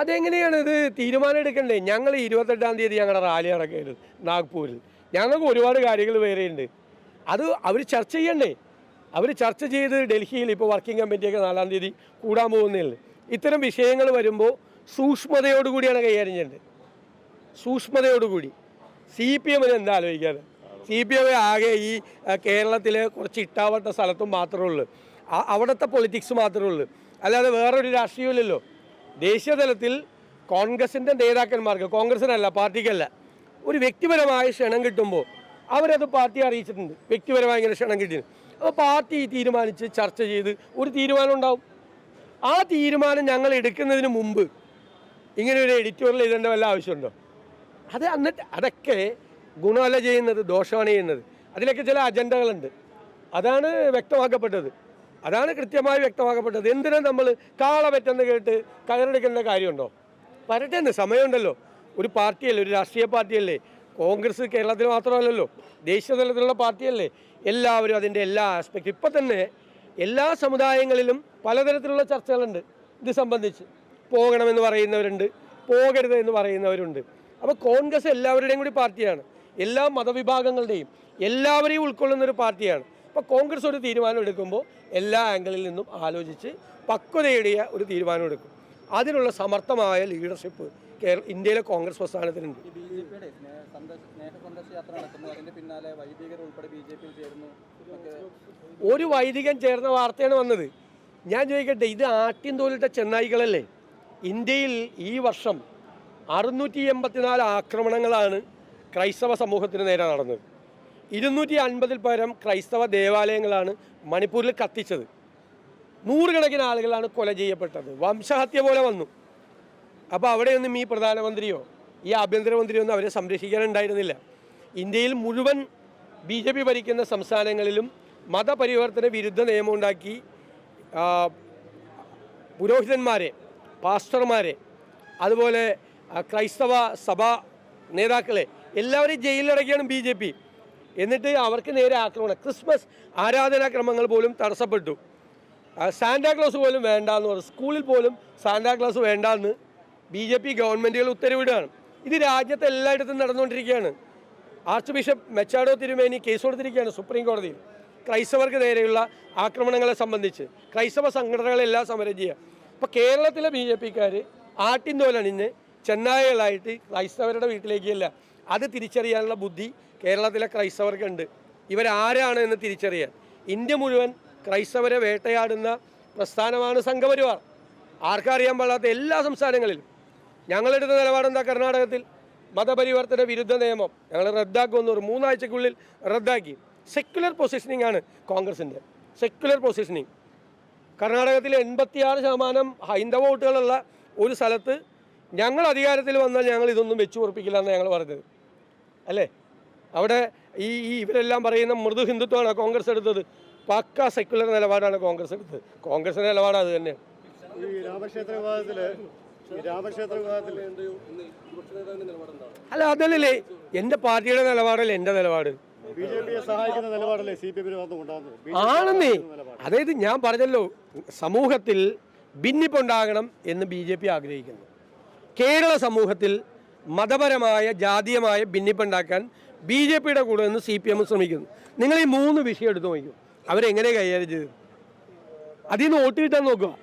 അതെങ്ങനെയാണ് ഇത് തീരുമാനം എടുക്കണ്ടേ ഞങ്ങൾ ഇരുപത്തെട്ടാം തീയതി ഞങ്ങളുടെ റാലി നടക്കരുത് നാഗ്പൂരിൽ. ഞങ്ങൾക്ക് ഒരുപാട് കാര്യങ്ങൾ വേറെയുണ്ട്. അത് അവർ ചർച്ച ചെയ്യണ്ടേ? അവർ ചർച്ച ചെയ്ത് ഡൽഹിയിൽ ഇപ്പോൾ വർക്കിംഗ് കമ്മിറ്റിയൊക്കെ നാലാം തീയതി കൂടാൻ പോകുന്നില്ല ഇത്തരം വിഷയങ്ങൾ വരുമ്പോൾ സൂക്ഷ്മതയോടുകൂടിയാണ് കൈകാര്യം ചെയ്യേണ്ടത്. സൂക്ഷ്മതയോടുകൂടി സി പി എമ്മിന് എന്താ ആലോചിക്കാറ് സി പി എം ആകെ ഈ കേരളത്തിലെ കുറച്ച് ഇട്ടാവട്ട സ്ഥലത്തും മാത്രമേ ഉള്ളൂ. അവിടുത്തെ പൊളിറ്റിക്സ് മാത്രമേ ഉള്ളൂ. അല്ലാതെ വേറൊരു രാഷ്ട്രീയമില്ലല്ലോ ദേശീയ തലത്തിൽ കോൺഗ്രസിന്റെ നേതാക്കന്മാർക്ക് കോൺഗ്രസിനല്ല പാർട്ടിക്കല്ല ഒരു വ്യക്തിപരമായ ക്ഷണം കിട്ടുമ്പോൾ അവരത് പാർട്ടിയെ അറിയിച്ചിട്ടുണ്ട്. വ്യക്തിപരമായി ഇങ്ങനെ ക്ഷണം കിട്ടിയിട്ടുണ്ട്. അപ്പോൾ പാർട്ടി തീരുമാനിച്ച് ചർച്ച ചെയ്ത് ഒരു തീരുമാനം ഉണ്ടാവും. ആ തീരുമാനം ഞങ്ങൾ എടുക്കുന്നതിന് മുമ്പ് ഇങ്ങനെ ഒരു എഡിറ്റോറിയൽ എഴുതേണ്ട വല്ല ആവശ്യമുണ്ടോ? അത് എന്നിട്ട് അതൊക്കെ ഗുണമല്ല ചെയ്യുന്നത് ദോഷമാണ് ചെയ്യുന്നത്. അതിലൊക്കെ ചില അജണ്ടകളുണ്ട് അതാണ് വ്യക്തമാക്കപ്പെട്ടത്. അതാണ് കൃത്യമായി വ്യക്തമാക്കപ്പെട്ടത്. എന്തിനാ നമ്മൾ കാള പറ്റെന്ന് കേട്ട് കയറെടുക്കേണ്ട കാര്യമുണ്ടോ? വരട്ടെ എന്ന് സമയമുണ്ടല്ലോ. ഒരു പാർട്ടിയല്ലേ ഒരു രാഷ്ട്രീയ പാർട്ടിയല്ലേ? കോൺഗ്രസ് കേരളത്തിൽ മാത്രമല്ലല്ലോ. ദേശീയ തലത്തിലുള്ള പാർട്ടിയല്ലേ? എല്ലാവരും അതിന്റെ എല്ലാ ആസ്പെക്റ്റും ഇപ്പം തന്നെ എല്ലാ സമുദായങ്ങളിലും പലതരത്തിലുള്ള ചർച്ചകളുണ്ട്. ഇത് സംബന്ധിച്ച് പോകണമെന്ന് പറയുന്നവരുണ്ട് പോകരുത് എന്ന് പറയുന്നവരുണ്ട്. അപ്പോൾ കോൺഗ്രസ് എല്ലാവരുടെയും കൂടി പാർട്ടിയാണ്. എല്ലാ മതവിഭാഗങ്ങളുടെയും എല്ലാവരെയും ഉൾക്കൊള്ളുന്ന ഒരു പാർട്ടിയാണ്. അപ്പോൾ കോൺഗ്രസ് ഒരു തീരുമാനം എടുക്കുമ്പോൾ എല്ലാ ആംഗിളിൽ നിന്നും ആലോചിച്ച് പക്വതയുടെ ഒരു തീരുമാനം എടുക്കും. അതിനുള്ള സമർത്ഥമായ ലീഡർഷിപ്പ് കേരള ഇന്ത്യയിലെ കോൺഗ്രസ് പ്രസ്ഥാനത്തിനുണ്ട്. ഒരു വൈദികൻ ചേർന്ന വാർത്തയാണ് വന്നത്. ഞാൻ ചോദിക്കട്ടെ ഇത് ആട്ടിൻ തോലിട്ട ചെന്നായികളല്ലേ? ഇന്ത്യയിൽ ഈ വർഷം അറുന്നൂറ്റി എൺപത്തിനാല് ആക്രമണങ്ങളാണ് ക്രൈസ്തവ സമൂഹത്തിന് നേരെ നടന്നത്. ഇരുന്നൂറ്റി അൻപതിൽ പരം ക്രൈസ്തവ ദേവാലയങ്ങളാണ് മണിപ്പൂരിൽ കത്തിച്ചത്. നൂറുകണക്കിന് ആളുകളാണ് കൊല ചെയ്യപ്പെട്ടത്. വംശഹത്യ പോലെ വന്നു. അപ്പോൾ അവിടെയൊന്നും ഈ പ്രധാനമന്ത്രിയോ ഈ ആഭ്യന്തരമന്ത്രിയോ ഒന്നും അവരെ സംരക്ഷിക്കാനുണ്ടായിരുന്നില്ല. ഇന്ത്യയിൽ മുഴുവൻ ബി ജെ പി ഭരിക്കുന്ന സംസ്ഥാനങ്ങളിലും മതപരിവർത്തന വിരുദ്ധ നിയമമുണ്ടാക്കി പുരോഹിതന്മാരെ പാസ്റ്റർമാരെ അതുപോലെ ക്രൈസ്തവ സഭാ നേതാക്കളെ എല്ലാവരെയും ജയിലിലടക്കിയാണ് ബി ജെ പി. എന്നിട്ട് അവർക്ക് നേരെ ആക്രമണം. ക്രിസ്മസ് ആരാധനാക്രമങ്ങൾ പോലും തടസ്സപ്പെട്ടു. സാന്റാക്ലോസ് പോലും വേണ്ട എന്ന് പറഞ്ഞു. സ്കൂളിൽ പോലും സാന്റാക്ലോസ് വേണ്ടാന്ന് ബി ജെ പി ഗവൺമെന്റുകൾ ഉത്തരവിടുകയാണ്. ഇത് രാജ്യത്ത് എല്ലായിടത്തും നടന്നുകൊണ്ടിരിക്കുകയാണ്. ആർച്ച് ബിഷപ്പ് മെച്ചാഡോ തിരുമേനി കേസ് കൊടുത്തിരിക്കുകയാണ് സുപ്രീം കോടതിയിൽ. ക്രൈസ്തവർക്ക് നേരെയുള്ള ആക്രമണങ്ങളെ സംബന്ധിച്ച്. ക്രൈസ്തവ സംഘടനകളെല്ലാം സമരം ചെയ്യുക. അപ്പോൾ കേരളത്തിലെ ബി ജെ പിക്കാർ ആട്ടിൻതോലണിഞ്ഞ് ചെന്നായകളായിട്ട് ക്രൈസ്തവരുടെ വീട്ടിലേക്കല്ല അത് തിരിച്ചറിയാനുള്ള ബുദ്ധി കേരളത്തിലെ ക്രൈസ്തവർക്കുണ്ട്. ഇവരാരാണ് എന്ന് തിരിച്ചറിയാൻ. ഇന്ത്യ മുഴുവൻ ക്രൈസ്തവരെ വേട്ടയാടുന്ന പ്രസ്ഥാനമാണ് സംഘപരിവാർ. ആർക്കറിയാൻ പാടാത്ത എല്ലാ സംസ്ഥാനങ്ങളിലും. ഞങ്ങളെടുത്ത നിലപാടെന്താ കർണാടകത്തിൽ? മതപരിവർത്തന വിരുദ്ധ നിയമം. ഞങ്ങൾ റദ്ദാക്കുമെന്ന് ഒരു മൂന്നാഴ്ചക്കുള്ളിൽ റദ്ദാക്കി. സെക്യുലർ പൊസിഷനിങ് ആണ് കോൺഗ്രസിന്റെ. സെക്യുലർ പൊസിഷനിങ് കർണാടകത്തിൽ എൺപത്തിയാറ് ശതമാനം ഹൈന്ദവ വോട്ടുകളുള്ള ഒരു സ്ഥലത്ത് ഞങ്ങൾ അധികാരത്തിൽ വന്നാൽ ഞങ്ങൾ ഇതൊന്നും വെച്ചു ഉറപ്പിക്കില്ല എന്ന് ഞങ്ങൾ പറഞ്ഞത്. അല്ലേ? അവിടെ ഈ ഈ ഇവരെല്ലാം പറയുന്ന മൃദു ഹിന്ദുത്വമാണ് കോൺഗ്രസ് എടുത്തത്. പക്ക സെക്യുലർ നിലപാടാണ് കോൺഗ്രസ് എടുത്തത്. കോൺഗ്രസിന്റെ നിലപാട് അത് തന്നെ ഈ രാമക്ഷേത്ര അല്ല അതല്ലേ എന്റെ പാർട്ടിയുടെ നിലപാടല്ലേ എന്റെ നിലപാട്? ആണെന്നേ. അതായത് ഞാൻ പറഞ്ഞല്ലോ സമൂഹത്തിൽ ഭിന്നിപ്പുണ്ടാകണം എന്ന് ബി ജെ പി ആഗ്രഹിക്കുന്നു. കേരള സമൂഹത്തിൽ മതപരമായ ജാതീയമായ ഭിന്നിപ്പുണ്ടാക്കാൻ ബി ജെ പിയുടെ കൂടെ നിന്ന് സി പി എം ശ്രമിക്കുന്നു. നിങ്ങൾ ഈ മൂന്ന് വിഷയം എടുത്തു നോക്കൂ അവരെങ്ങനെ കൈകാര്യം ചെയ്തു? അതിൽ നിന്ന് വോട്ട് കിട്ടാൻ നോക്കുക.